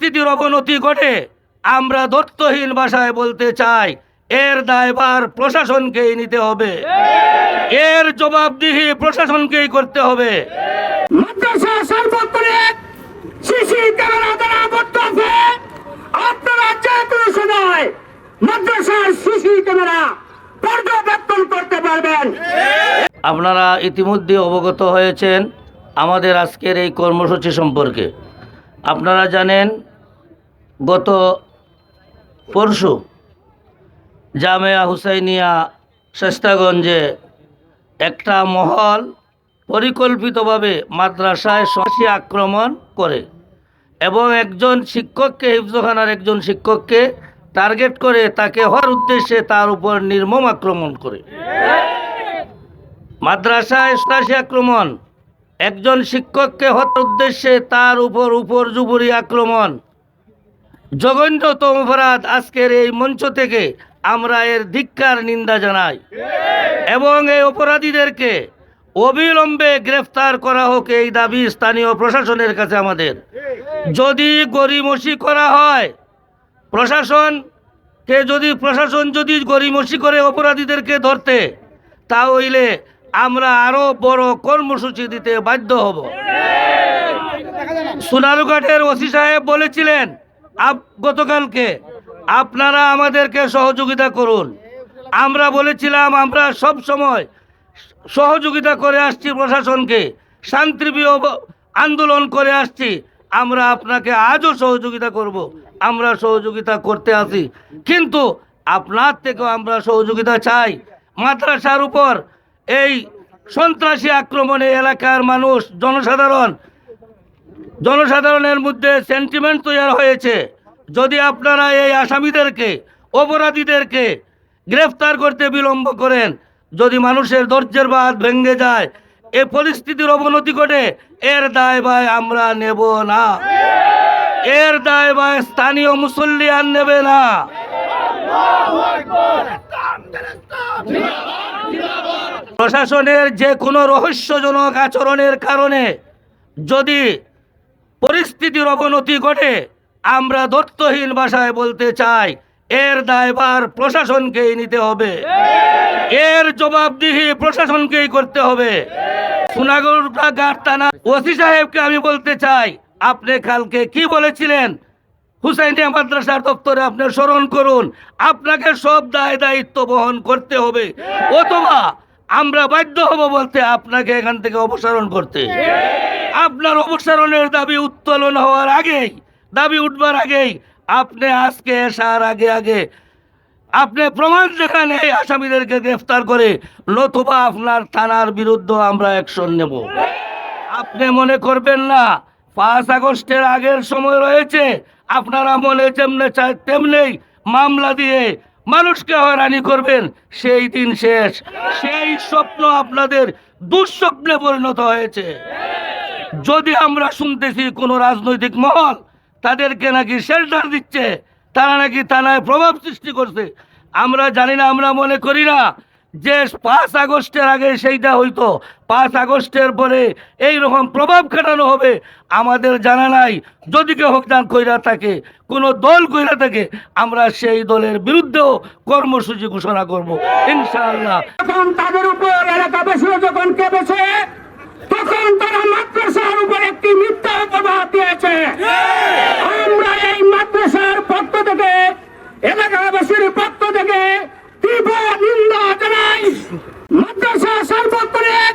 পরিস্থিতির অবনতি ঘটে আমরা দত্তহীন ভাষায় বলতে চাই এর দায়ভার প্রশাসনকেই নিতে হবে। এর জবাবদিহি প্রশাসনকেই করতে হবে। মাদ্রাসা সিসি ক্যামেরা দ্বারা আবদ্ধ আছে। আপনারা যে কোনো সময় মাদ্রাসার সিসি ক্যামেরা পর্যবেক্ষণ করতে পারবেন। আপনারা ইতিমধ্যে অবগত হয়েছেন আমাদের আজকের এই কর্মসূচি সম্পর্কে। আপনারা জানেন গত পরশু জামেয়া হুসাইনিয়া শেস্তাগঞ্জে একটা মহল পরিকল্পিতভাবে মাদ্রাসায় সন্ত্রাসী আক্রমণ করে এবং একজন শিক্ষককে, হিফজখানার একজন শিক্ষককে টার্গেট করে তাকে হওয়ার উদ্দেশ্যে তার উপর নির্মম আক্রমণ করে। মাদ্রাসায় সন্ত্রাসী আক্রমণ, একজন শিক্ষককে হত্যার উদ্দেশ্যে তার উপর উপর জুবুরি আক্রমণ জঘন্যতম অপরাধ আজকের এই মঞ্চ থেকে আমরা এর ধিক্কার নিন্দা জানাই। এবং এই অপরাধীদেরকে অবিলম্বে গ্রেফতার করা হোক এই দাবি স্থানীয় প্রশাসনের কাছে আমাদের। যদি গরিমসি করা হয় প্রশাসনকে যদি প্রশাসন যদি গরিমসি করে অপরাধীদেরকে ধরতে তাহলে আমরা আরও বড় কর্মসূচি দিতে বাধ্য হব। সোনারুঘাটের ওসি সাহেব বলেছিলেন গতকালকে আপনারা আমাদেরকে সহযোগিতা করুন। আমরা বলেছিলাম, আমরা সব সময় সহযোগিতা করে আসছি প্রশাসনকে, শান্তিপ্রিয় আন্দোলন করে আসছি। আমরা আপনাকে আজও সহযোগিতা করব, আমরা সহযোগিতা করতে আসি। কিন্তু আপনার থেকেও আমরা সহযোগিতা চাই। মাদ্রাসার উপর এই সন্ত্রাসী আক্রমণে এলাকার মানুষ, জনসাধারণ জনসাধারণের মধ্যে সেন্টিমেন্ট তৈরি হয়েছে। যদি আপনারা এই আসামিদেরকে, অপরাধীদেরকে গ্রেফতার করতে বিলম্ব করেন, যদি মানুষের ধৈর্যের বাদ ভেঙে যায়, এ পরিস্থিতির অবনতি ঘটে, এর দায় ভাই আমরা নেব না। এর দায় ভাই স্থানীয় মুসল্লি আর নেবে না। প্রশাসনের যে কোনো রহস্যজনক আচরণের কারণে যদি পরিস্থিতির অবনতি ঘটে, আমরা দত্তহীন ভাষায় বলতে চাই, এর দায়ভার প্রশাসনকেই নিতে হবে। এর জবাবদিহি প্রশাসনকেই করতে হবে। সোনাগড়া থানা ওসি সাহেবকে আমি বলতে চাই, আপনি কালকে কি বলেছিলেন? হুসাইনিয়া মাদ্রাসার দপ্তরে আপনি স্মরণ করুন, আপনাকে সব দায় দায়িত্ব বহন করতে হবে। অথবা আমরা বাধ্য হব বলতে আপনাকে এখান থেকে অপসারণ করতে। আপনার অপসারণের দাবি উত্তোলন হওয়ার আগেই, দাবি উঠবার আগেই আপনি আজকে আসার আগে আগে, আপনি প্রমাণ যেখানে এই আসামিদেরকে গ্রেফতার করে নতুবা আপনার থানার বিরুদ্ধে আমরা অ্যাকশন নেব। আপনি মনে করবেন না, পাঁচ আগস্টের আগের সময় রয়েছে, আপনারা মনে যেমনে চায় তেমনি মামলা দিয়ে মানুষকে হয়রানি করবেন, সেই দিন শেষ। সেই স্বপ্ন আপনাদের দুঃস্বপ্নে পরিণত হয়েছে। যদি আমরা শুনতেছি কোনো রাজনৈতিক মহল তাদেরকে নাকি শেল্টার দিচ্ছে, তারা নাকি থানায় প্রভাব সৃষ্টি করছে, আমরা জানি না, আমরা মনে করি না যে পাঁচ আগস্টের আগে সেইটা হইতো। পাঁচ আগস্টের পরে এই রকম প্রভাব খাটানো হবে, আমাদের জানা নাই। যদি কেউ হকদান কইরা থাকে, কোনো দল কইরা থাকে, আমরা সেই দলের বিরুদ্ধেও কর্মসূচি ঘোষণা করব, ইনশাআল্লাহ। তখন তাদের উপর কেঁপেছে, তখন মাদ্রাসার উপর একটি মিথ্যা অপবাদ দিয়েছে। আমরা এই মাদ্রাসার পক্ষ থেকে, এলাকাবাসীর পক্ষ থেকে তীব্র নিন্দা জানাই। মাদ্রাসা সার্বক্ষণিক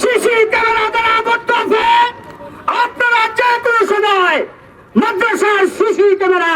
সিসি ক্যামেরা দ্বারা আছে। আপনারা যে কোনো সময় মাদ্রাসার সিসি ক্যামেরা